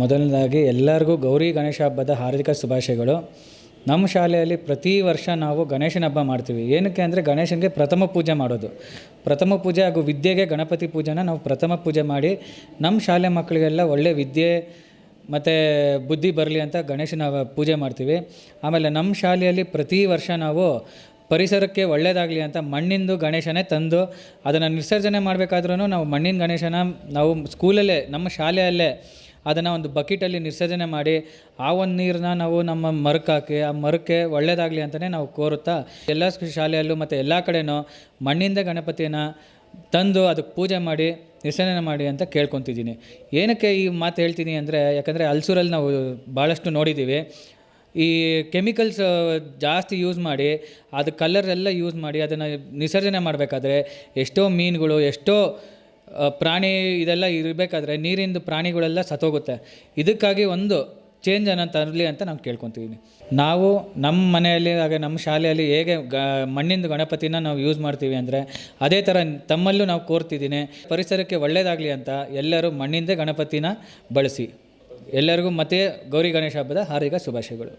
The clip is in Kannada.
ಮೊದಲನೇದಾಗಿ ಎಲ್ಲರಿಗೂ ಗೌರಿ ಗಣೇಶ ಹಬ್ಬದ ಹಾರ್ದಿಕ ಶುಭಾಶಯಗಳು. ನಮ್ಮ ಶಾಲೆಯಲ್ಲಿ ಪ್ರತಿ ವರ್ಷ ನಾವು ಗಣೇಶನ ಹಬ್ಬ ಮಾಡ್ತೀವಿ. ಏನಕ್ಕೆ ಅಂದರೆ ಗಣೇಶನಿಗೆ ಪ್ರಥಮ ಪೂಜೆ ಮಾಡೋದು. ಪ್ರಥಮ ಪೂಜೆ ಹಾಗೂ ವಿದ್ಯೆಗೆ ಗಣಪತಿ ಪೂಜೆನ ನಾವು ಪ್ರಥಮ ಪೂಜೆ ಮಾಡಿ, ನಮ್ಮ ಶಾಲೆ ಮಕ್ಕಳಿಗೆಲ್ಲ ಒಳ್ಳೆ ವಿದ್ಯೆ ಮತ್ತು ಬುದ್ಧಿ ಬರಲಿ ಅಂತ ಗಣೇಶನ ಪೂಜೆ ಮಾಡ್ತೀವಿ. ಆಮೇಲೆ ನಮ್ಮ ಶಾಲೆಯಲ್ಲಿ ಪ್ರತಿ ವರ್ಷ ನಾವು ಪರಿಸರಕ್ಕೆ ಒಳ್ಳೆಯದಾಗಲಿ ಅಂತ ಮಣ್ಣಿಂದು ಗಣೇಶನೇ ತಂದು, ಅದನ್ನು ನಿಸರ್ಜನೆ ಮಾಡಬೇಕಾದ್ರೂ ನಾವು ಮಣ್ಣಿನ ಗಣೇಶನ ನಾವು ಸ್ಕೂಲಲ್ಲೇ, ನಮ್ಮ ಶಾಲೆಯಲ್ಲೇ ಅದನ್ನು ಒಂದು ಬಕೆಟಲ್ಲಿ ನಿಸರ್ಜನೆ ಮಾಡಿ ಆ ಒಂದು ನೀರನ್ನ ನಾವು ನಮ್ಮ ಮರಕ್ಕೆ ಹಾಕಿ ಆ ಮರಕ್ಕೆ ಒಳ್ಳೆಯದಾಗಲಿ ಅಂತಲೇ ನಾವು ಕೋರುತ್ತಾ, ಎಲ್ಲ ಶಾಲೆಯಲ್ಲೂ ಮತ್ತು ಎಲ್ಲ ಕಡೆನೂ ಮಣ್ಣಿಂದ ಗಣಪತಿನ ತಂದು ಅದಕ್ಕೆ ಪೂಜೆ ಮಾಡಿ ನಿಸರ್ಜನೆ ಮಾಡಿ ಅಂತ ಕೇಳ್ಕೊತಿದ್ದೀನಿ. ಏನಕ್ಕೆ ಈ ಮಾತು ಹೇಳ್ತೀನಿ ಅಂದರೆ, ಯಾಕಂದರೆ ಹಲ್ಸೂರಲ್ಲಿ ನಾವು ಭಾಳಷ್ಟು ನೋಡಿದ್ದೀವಿ ಈ ಕೆಮಿಕಲ್ಸ್ ಜಾಸ್ತಿ ಯೂಸ್ ಮಾಡಿ, ಅದು ಕಲರ್ ಎಲ್ಲ ಯೂಸ್ ಮಾಡಿ ಅದನ್ನು ನಿಸರ್ಜನೆ ಮಾಡಬೇಕಾದ್ರೆ ಎಷ್ಟೋ ಮೀನುಗಳು, ಎಷ್ಟೋ ಪ್ರಾಣಿ ಇದೆಲ್ಲ ಇರಬೇಕಾದ್ರೆ ನೀರಿಂದು ಪ್ರಾಣಿಗಳೆಲ್ಲ ಸತ್ತೋಗುತ್ತೆ. ಇದಕ್ಕಾಗಿ ಒಂದು ಚೇಂಜ್ ಅನ್ನ ತರಲಿ ಅಂತ ನಾವು ಕೇಳ್ಕೊತೀವಿ. ನಾವು ನಮ್ಮ ಮನೆಯಲ್ಲಿ, ಹಾಗೆ ನಮ್ಮ ಶಾಲೆಯಲ್ಲಿ ಹೇಗೆ ಗ, ಮಣ್ಣಿಂದು ಗಣಪತಿನ ನಾವು ಯೂಸ್ ಮಾಡ್ತೀವಿ ಅಂದರೆ ಅದೇ ಥರ ತಮ್ಮಲ್ಲೂ ನಾವು ಕೋರ್ತಿದ್ದೀನಿ. ಪರಿಸರಕ್ಕೆ ಒಳ್ಳೆಯದಾಗಲಿ ಅಂತ ಎಲ್ಲರೂ ಮಣ್ಣಿಂದೇ ಗಣಪತಿನ ಬಳಸಿ. ಎಲ್ಲರಿಗೂ ಮತ್ತೆ ಗೌರಿ ಗಣೇಶ ಹಬ್ಬದ ಹಾರ್ದಿಕ ಶುಭಾಶಯಗಳು.